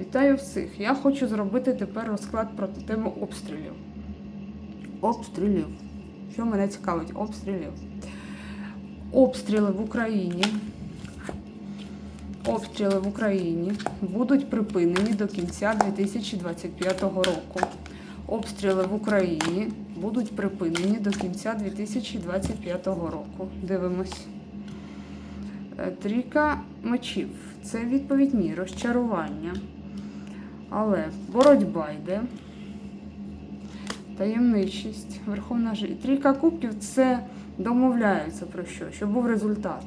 Вітаю всіх! Я хочу зробити тепер розклад про тему обстрілів. Обстрілів. Що мене цікавить? Обстрілів. Обстріли в Україні. Обстріли в Україні будуть припинені до кінця 2025 року. Обстріли в Україні будуть припинені до кінця 2025 року. Дивимось. Е, Трійка мечів. Це відповідь ні, розчарування. Але боротьба йде. Таємничість, верховна життя. Трійка кубків це домовляються про що, щоб був результат.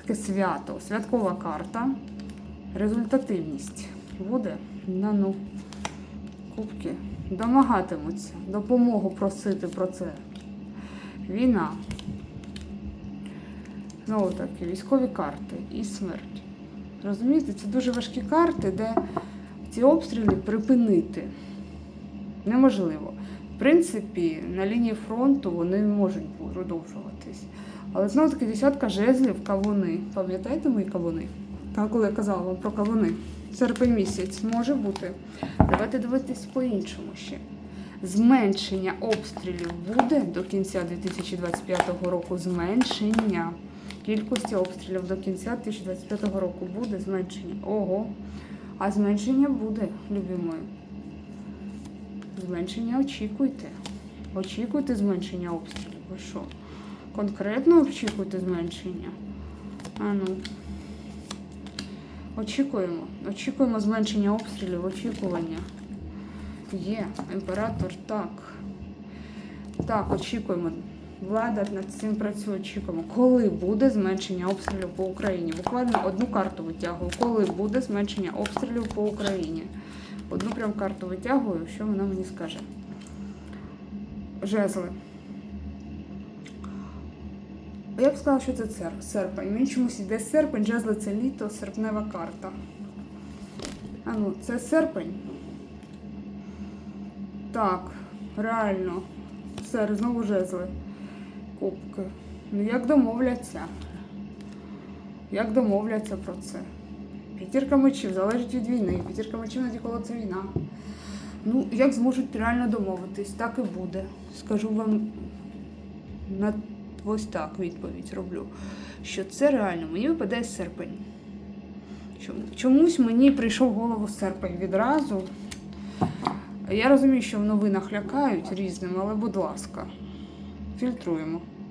Таке свято, святкова карта. Результативність буде на ну. Кубки домагатимуться, допомогу просити про це. Війна. Знову таки, військові карти і смерть. Розумієте, це дуже важкі карти, де ці обстріли припинити неможливо. В принципі, на лінії фронту вони можуть продовжуватись. Але знову таки десятка жезлів, кавуни. Пам'ятаєте мої кавуни? Так, коли я казала вам про кавуни. Серпень місяць може бути. Давайте дивитись по-іншому ще. Зменшення обстрілів буде до кінця 2025 року. Зменшення кількості обстрілів до кінця 2025 року буде зменшення. Ого. А зменшення буде, любі. Зменшення очікуйте. Очікуйте зменшення обстрілів. Ви що? Конкретно очікуйте зменшення? А ну. Очікуємо. Очікуємо зменшення обстрілів, очікування. Є, імператор, так. Так, очікуємо. Влада над цим працює, очікуємо. Коли буде зменшення обстрілів по Україні? Буквально одну карту витягую. Коли буде зменшення обстрілів по Україні? Одну прям карту витягую, що вона мені скаже. Жезли. Я б сказала, що це серпень. Мені чомусь йде серпень, жезли це літо, серпнева карта. А ну, це серпень. Так, реально. Сер, знову жезли. Кубки. Ну як домовляться? Як домовляться про це? П'ятірка мечів залежить від війни. П'ятірка мечів навіть це війна. Ну, як зможуть реально домовитись, так і буде. Скажу вам на ось так відповідь роблю. Що це реально, мені випадає серпень. Чомусь мені прийшов в голову серпень відразу. Я розумію, що в новинах лякають різним, але будь ласка, фільтруємо.